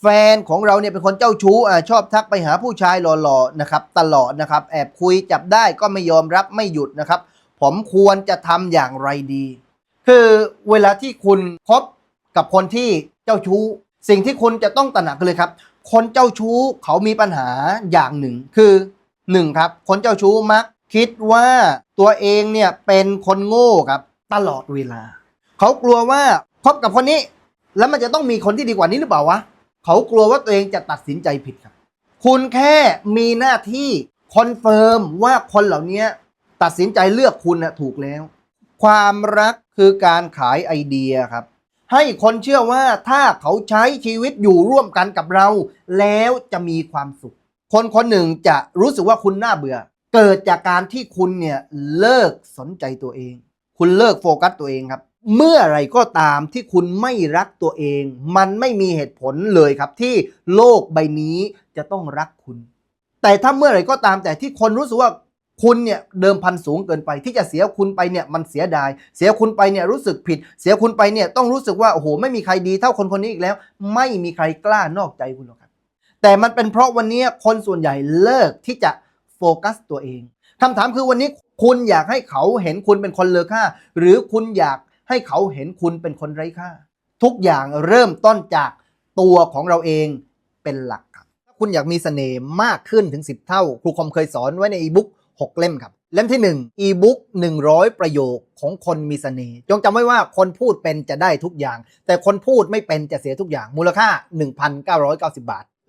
แฟนของเราเนี่ยเป็นคนเจ้าชู้อ่าชอบทักไปหาผู้ชายหล่อๆนะครับตลอดนะครับ แอบคุยจับได้ก็ไม่ยอมรับไม่หยุดนะครับ ผมควรจะทำอย่างไรดี คือเวลาที่คุณคบกับคนที่เจ้าชู้ สิ่งที่คุณจะต้องตระหนักเลยครับ คนเจ้าชู้เขามีปัญหาอย่างหนึ่ง คือหนึ่งครับ คนเจ้าชู้มักคิดว่าตัวเองเนี่ยเป็นคนโง่ครับตลอดเวลา เขากลัวว่าคบกับคนนี้ แล้วมันจะต้องมีคนที่ดีกว่านี้หรือเปล่าวะ เขากลัวว่าตัวเองจะตัดสินใจผิดครับ คุณแค่มีหน้าที่คอนเฟิร์มว่าคนเหล่านี้ตัดสินใจเลือกคุณนะถูกแล้ว ความรักคือการขายไอเดียครับ ให้คนเชื่อว่าถ้าเขาใช้ชีวิตอยู่ร่วมกันกับเรา แล้วจะมีความสุข คนคนหนึ่งจะรู้สึกว่าคุณน่าเบื่อ เกิดจากการที่คุณเนี่ยเลิกสนใจตัวเอง คุณเลิกโฟกัสตัวเองครับ เมื่อไรก็ตามที่คุณไม่รักตัวเอง มันไม่มีเหตุผลเลยครับที่โลกใบนี้จะต้องรักคุณ แต่ถ้าเมื่อไรก็ตามแต่ที่คนรู้สึกว่าคุณเนี่ยเดิมพันสูงเกินไปที่จะเสียคุณไปเนี่ยมันเสียดาย เสียคุณไปเนี่ยรู้สึกผิด เสียคุณไปเนี่ยต้องรู้สึกว่าโอ้โหไม่มีใครดีเท่าคนคนนี้อีกแล้ว ไม่มีใครกล้านอกใจคุณหรอกครับแต่มันเป็นเพราะวันนี้คนส่วนใหญ่เลิกที่จะโฟกัสตัวเองคำถามคือวันนี้คุณอยากให้เขาเห็นคุณเป็นคนเลอค่า หรือคุณอยาก ให้เขาเห็นคุณเป็นคนไร้ค่า ทุกอย่างเริ่มต้นจากตัวของเราเองเป็นหลักครับถ้าคุณอยากมีเสน่ห์มากขึ้นถึง 10 เท่า ครูคอมเคยสอนไว้ในอีบุ๊ก6 เล่มครับ เล่มที่ 1 อีบุ๊ก100 ประโยคของคนมีเสน่ห์จงจำไว้ว่าคนพูดเป็นจะได้ทุกอย่าง แต่คนพูดไม่เป็นจะเสียทุกอย่างมูลค่า 1,990 บาท